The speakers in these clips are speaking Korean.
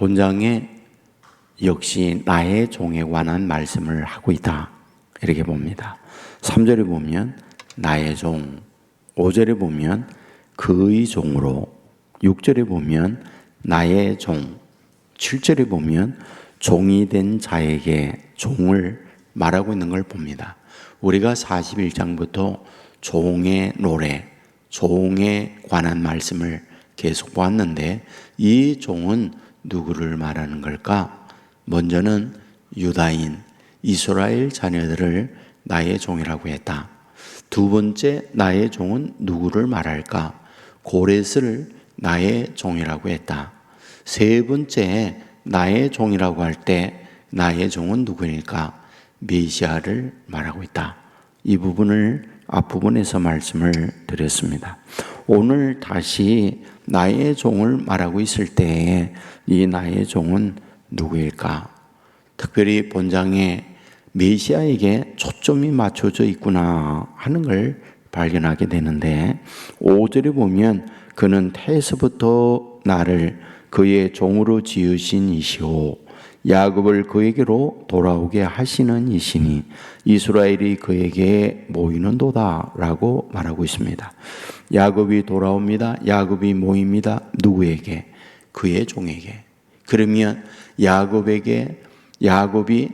본장에 역시 나의 종에 관한 말씀을 하고 있다. 이렇게 봅니다. 3절에 보면 나의 종, 5절에 보면 그의 종으로, 6절에 보면 나의 종, 7절에 보면 종이 된 자에게 종을 말하고 있는 걸 봅니다. 우리가 41장부터 종의 노래, 종에 관한 말씀을 계속 보았는데 이 종은 누구를 말하는 걸까? 먼저는 유다인, 이스라엘 자녀들을 나의 종이라고 했다. 두 번째 나의 종은 누구를 말할까? 고렛을 나의 종이라고 했다. 세 번째 나의 종이라고 할 때 나의 종은 누구일까? 메시아를 말하고 있다. 이 부분을 앞부분에서 말씀을 드렸습니다. 오늘 다시 나의 종을 말하고 있을 때에 이 나의 종은 누구일까? 특별히 본장에 메시아에게 초점이 맞춰져 있구나 하는 걸 발견하게 되는데 5절에 보면 그는 태에서부터 나를 그의 종으로 지으신 이시오 야곱을 그에게로 돌아오게 하시는 이시니 이스라엘이 그에게 모이는도다라고 말하고 있습니다. 야곱이 돌아옵니다. 야곱이 모입니다. 누구에게? 그의 종에게. 그러면 야곱에게 야곱이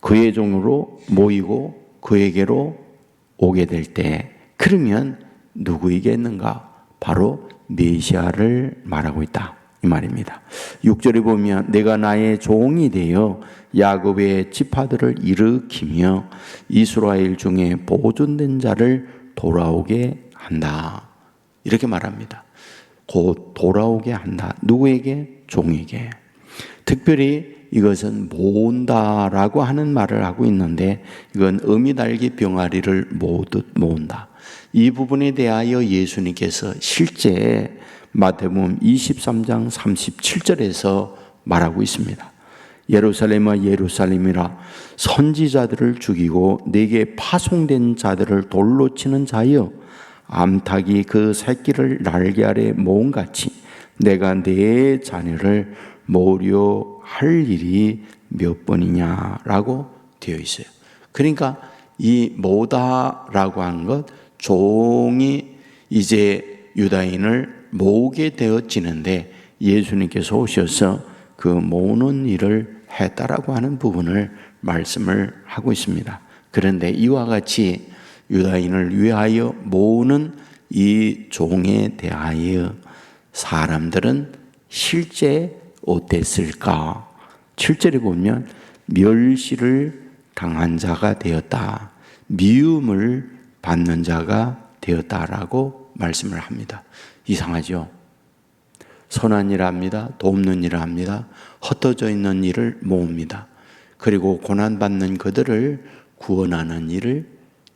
그의 종으로 모이고 그에게로 오게 될 때 그러면 누구이겠는가? 바로 메시아를 말하고 있다. 이 말입니다. 6절에 보면 내가 나의 종이 되어 야곱의 지파들을 일으키며 이스라엘 중에 보존된 자를 돌아오게 한다. 이렇게 말합니다. 곧 돌아오게 한다. 누구에게? 종에게. 특별히 이것은 모은다라고 하는 말을 하고 있는데 이건 어미달기 병아리를 모듯 모은다. 이 부분에 대하여 예수님께서 실제 마태복음 23장 37절에서 말하고 있습니다. 예루살렘아 예루살렘이라 선지자들을 죽이고 내게 파송된 자들을 돌로 치는 자여 암탉이 그 새끼를 날개 아래 모은 같이 내가 내 자녀를 모려 할 일이 몇 번이냐라고 되어 있어요. 그러니까 이 모다라고 한것 종이 이제 유다인을 모으게 되어지는데 예수님께서 오셔서 그 모으는 일을 했다라고 하는 부분을 말씀을 하고 있습니다. 그런데 이와 같이 유다인을 위하여 모으는 이 종에 대하여 사람들은 실제 어땠을까? 7절에 보면 멸시를 당한 자가 되었다. 미움을 받는 자가 되었다라고 말씀을 합니다. 이상하죠? 선한 일을 합니다. 돕는 일을 합니다. 흩어져 있는 일을 모읍니다. 그리고 고난받는 그들을 구원하는 일을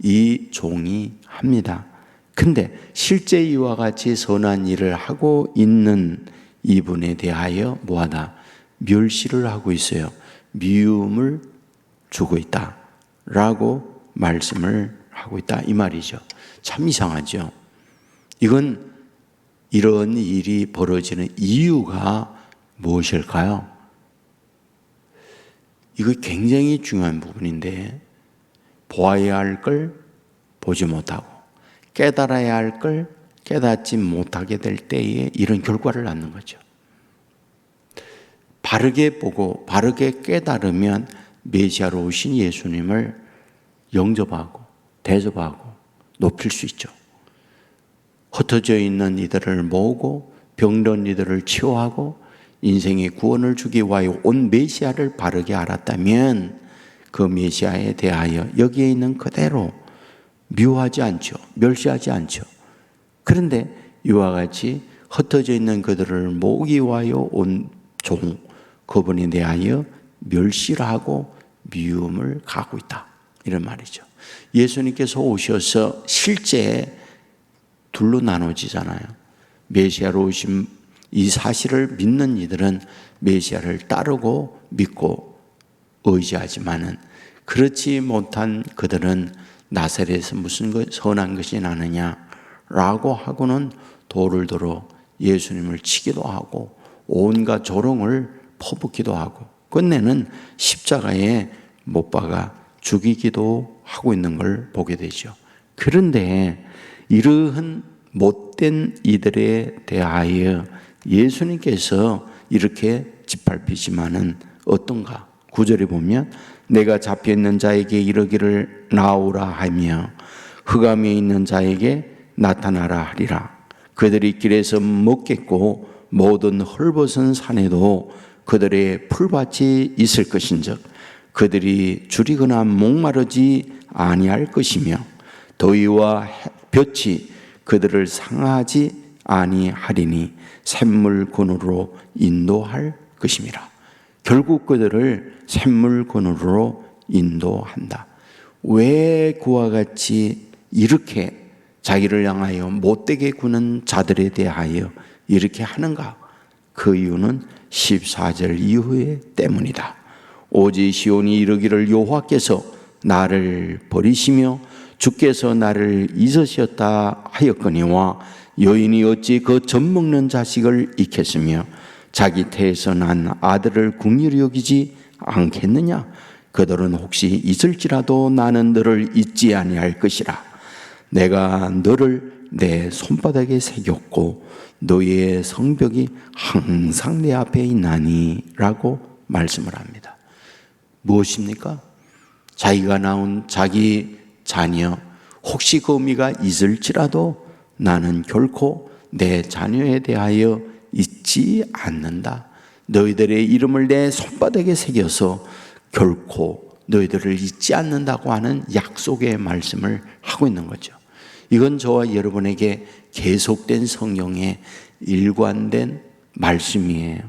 이 종이 합니다. 근데 실제 이와 같이 선한 일을 하고 있는 이분에 대하여 뭐하다? 멸시를 하고 있어요. 미움을 주고 있다. 라고 말씀을 하고 있다. 이 말이죠. 참 이상하죠. 이건 이런 일이 벌어지는 이유가 무엇일까요? 이거 굉장히 중요한 부분인데, 보아야 할 걸 보지 못하고, 깨달아야 할 걸 깨닫지 못하게 될 때에 이런 결과를 낳는 거죠. 바르게 보고, 바르게 깨달으면 메시아로 오신 예수님을 영접하고, 대접하고, 높일 수 있죠. 흩어져 있는 이들을 모으고 병든 이들을 치유하고 인생의 구원을 주기 위하여 온 메시아를 바르게 알았다면 그 메시아에 대하여 여기에 있는 그대로 미워하지 않죠. 멸시하지 않죠. 그런데 이와 같이 흩어져 있는 그들을 모으기 위하여 온 종, 그분에 대하여 멸시를 하고 미움을 가고 있다. 이런 말이죠. 예수님께서 오셔서 실제 둘로 나눠지잖아요. 메시아로 오신 이 사실을 믿는 이들은 메시아를 따르고 믿고 의지하지만은 그렇지 못한 그들은 나사렛에서 무슨 것 선한 것이 나느냐라고 하고는 돌을 들어 예수님을 치기도 하고 온갖 조롱을 퍼붓기도 하고 끝내는 십자가에 못 박아 죽이기도 하고 있는 걸 보게 되죠. 그런데 이러한 못된 이들에 대하여 예수님께서 이렇게 짓밟히지만은 어떤가? 구절에 보면 내가 잡혀 있는 자에게 이르기를 나오라 하며 흑암에 있는 자에게 나타나라 하리라. 그들이 길에서 먹겠고 모든 헐벗은 산에도 그들의 풀밭이 있을 것인즉 그들이 줄이거나 목마르지 아니할 것이며 더위와 볕이 그들을 상하지 아니하리니 샘물 권으로 인도할 것임이라. 결국 그들을 샘물 권으로 인도한다. 왜 그와 같이 이렇게 자기를 향하여 못되게 구는 자들에 대하여 이렇게 하는가? 그 이유는 14절 이후에 때문이다. 오직 시온이 이르기를 여호와께서 나를 버리시며 주께서 나를 잊으셨다 하였거니와 여인이 어찌 그 젖 먹는 자식을 잊겠으며 자기 태에서 난 아들을 국률이 여기지 않겠느냐 그들은 혹시 잊을지라도 나는 너를 잊지 아니할 것이라 내가 너를 내 손바닥에 새겼고 너의 성벽이 항상 내 앞에 있나니라고 말씀을 합니다. 무엇입니까? 자기가 낳은 자기 자녀 혹시 그 의미가 있을지라도 나는 결코 내 자녀에 대하여 잊지 않는다. 너희들의 이름을 내 손바닥에 새겨서 결코 너희들을 잊지 않는다고 하는 약속의 말씀을 하고 있는 거죠. 이건 저와 여러분에게 계속된 성령의 일관된 말씀이에요.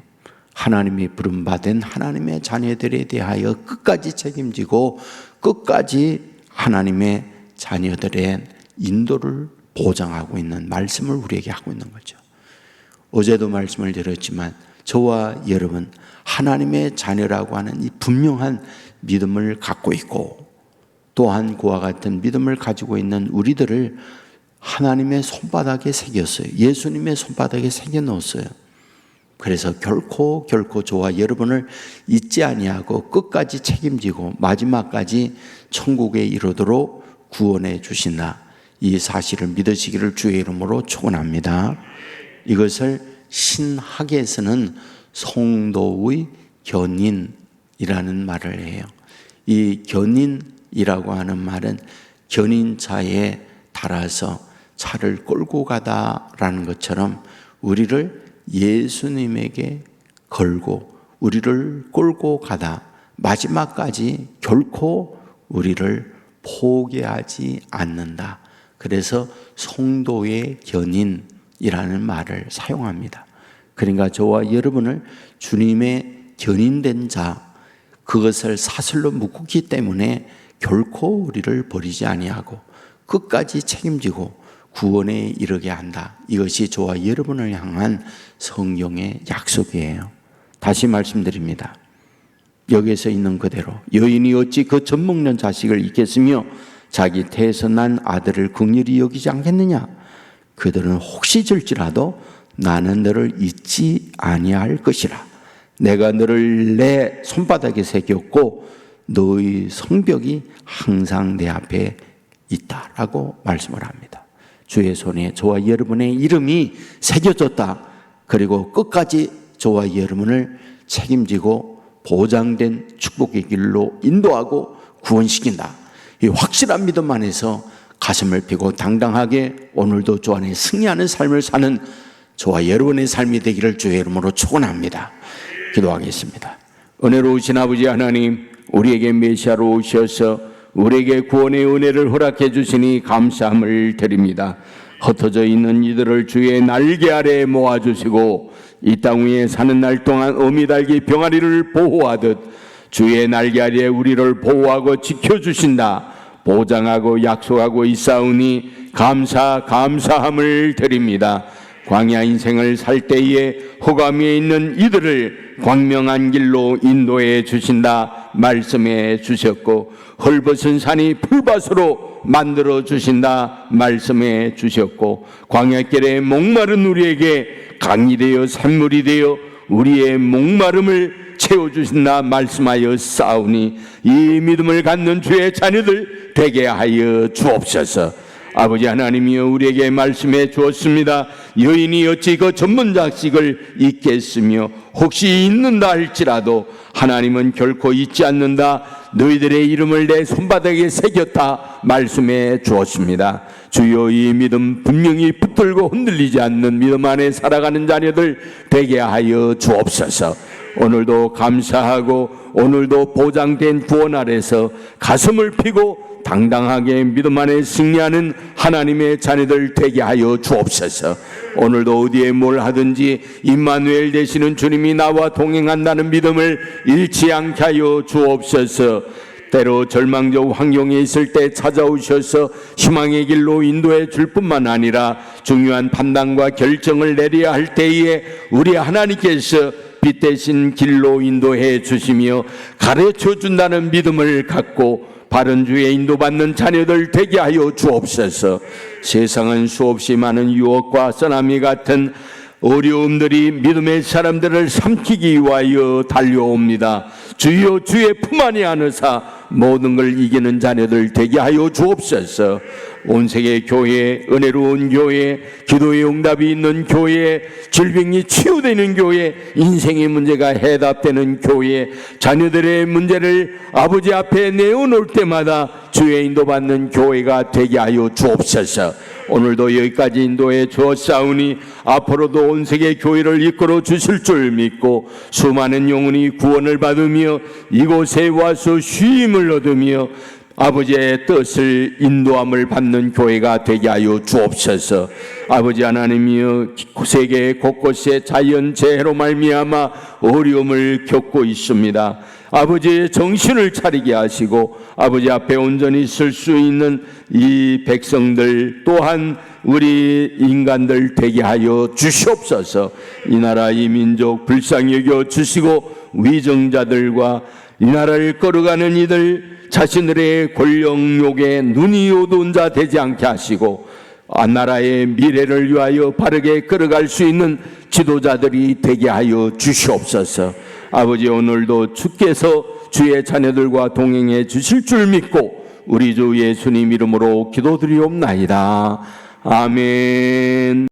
하나님이 부름받은 하나님의 자녀들에 대하여 끝까지 책임지고 끝까지 하나님의 자녀들의 인도를 보장하고 있는 말씀을 우리에게 하고 있는 거죠. 어제도 말씀을 드렸지만 저와 여러분 하나님의 자녀라고 하는 이 분명한 믿음을 갖고 있고 또한 그와 같은 믿음을 가지고 있는 우리들을 하나님의 손바닥에 새겼어요. 예수님의 손바닥에 새겨 넣었어요. 그래서 결코 결코 저와 여러분을 잊지 아니하고 끝까지 책임지고 마지막까지 천국에 이르도록 구원해 주신다. 이 사실을 믿으시기를 주의 이름으로 축원합니다. 이것을 신학에서는 성도의 견인이라는 말을 해요. 이 견인이라고 하는 말은 견인차에 달아서 차를 끌고 가다라는 것처럼 우리를 예수님에게 걸고 우리를 끌고 가다 마지막까지 결코 우리를 포기하지 않는다. 그래서 성도의 견인이라는 말을 사용합니다. 그러니까 저와 여러분을 주님의 견인된 자 그것을 사슬로 묶기 때문에 결코 우리를 버리지 아니하고 끝까지 책임지고 구원에 이르게 한다. 이것이 저와 여러분을 향한 성령의 약속이에요. 다시 말씀드립니다. 여기에서 있는 그대로 여인이 어찌 그 젖먹는 자식을 잊겠으며 자기 태에서 난 아들을 극률이 여기지 않겠느냐 그들은 혹시 줄지라도 나는 너를 잊지 아니할 것이라 내가 너를 내 손바닥에 새겼고 너의 성벽이 항상 내 앞에 있다라고 말씀을 합니다. 주의 손에 저와 여러분의 이름이 새겨졌다. 그리고 끝까지 저와 여러분을 책임지고 보장된 축복의 길로 인도하고 구원시킨다. 이 확실한 믿음 안에서 가슴을 펴고 당당하게 오늘도 주 안에 승리하는 삶을 사는 저와 여러분의 삶이 되기를 주의 이름으로 축원합니다. 기도하겠습니다. 은혜로우신 아버지 하나님, 우리에게 메시아로 오셔서 우리에게 구원의 은혜를 허락해 주시니 감사함을 드립니다. 흩어져 있는 이들을 주의 날개 아래 모아 주시고 이 땅 위에 사는 날 동안 어미달기 병아리를 보호하듯 주의 날개 아래 우리를 보호하고 지켜 주신다. 보장하고 약속하고 있사오니 감사 감사함을 드립니다. 광야 인생을 살 때에 호감에 있는 이들을 광명한 길로 인도해 주신다 말씀해 주셨고 헐벗은 산이 풀밭으로 만들어 주신다 말씀해 주셨고 광야길에 목마른 우리에게 강이 되어 샘물이 되어 우리의 목마름을 채워주신다 말씀하여 싸우니 이 믿음을 갖는 주의 자녀들 되게 하여 주옵소서. 아버지 하나님이여 우리에게 말씀해 주었습니다. 여인이 어찌 그 전문작식을 잊겠으며 혹시 잊는다 할지라도 하나님은 결코 잊지 않는다. 너희들의 이름을 내 손바닥에 새겼다 말씀해 주었습니다. 주여 이 믿음 분명히 붙들고 흔들리지 않는 믿음 안에 살아가는 자녀들 되게 하여 주옵소서. 오늘도 감사하고 오늘도 보장된 구원 아래서 가슴을 피고 당당하게 믿음 안에 승리하는 하나님의 자녀들 되게 하여 주옵소서. 오늘도 어디에 뭘 하든지 임마누엘 되시는 주님이 나와 동행한다는 믿음을 잃지 않게 하여 주옵소서. 때로 절망적 환경에 있을 때 찾아오셔서 희망의 길로 인도해 줄 뿐만 아니라 중요한 판단과 결정을 내려야 할 때에 우리 하나님께서 빛 대신 길로 인도해 주시며 가르쳐 준다는 믿음을 갖고 바른 주에 인도받는 자녀들 되게 하여 주옵소서. 세상은 수없이 많은 유혹과 쓰나미 같은 어려움들이 믿음의 사람들을 삼키기 위하여 달려옵니다. 주여 주의 품 안에 안으사 모든 걸 이기는 자녀들 되게 하여 주옵소서. 온 세계 교회, 은혜로운 교회, 기도의 응답이 있는 교회, 질병이 치유되는 교회, 인생의 문제가 해답되는 교회, 자녀들의 문제를 아버지 앞에 내어놓을 때마다 주의 인도받는 교회가 되게 하여 주옵소서. 오늘도 여기까지 인도해 주었사오니 앞으로도 온 세계 교회를 이끌어 주실 줄 믿고 수많은 영혼이 구원을 받으며 이곳에 와서 쉼을 얻으며 아버지의 뜻을 인도함을 받는 교회가 되게 하여 주옵소서. 아버지 하나님이여 세계 곳곳에 자연 재해로 말미암아 어려움을 겪고 있습니다. 아버지의 정신을 차리게 하시고 아버지 앞에 온전히 설 수 있는 이 백성들 또한 우리 인간들 되게 하여 주시옵소서. 이 나라 이 민족 불쌍히 여겨 주시고 위정자들과 이 나라를 끌어가는 이들 자신들의 권력욕에 눈이 어두운 자 되지 않게 하시고 아, 나라의 미래를 위하여 바르게 끌어갈 수 있는 지도자들이 되게 하여 주시옵소서. 아버지 오늘도 주께서 주의 자녀들과 동행해 주실 줄 믿고 우리 주 예수님 이름으로 기도드리옵나이다. 아멘.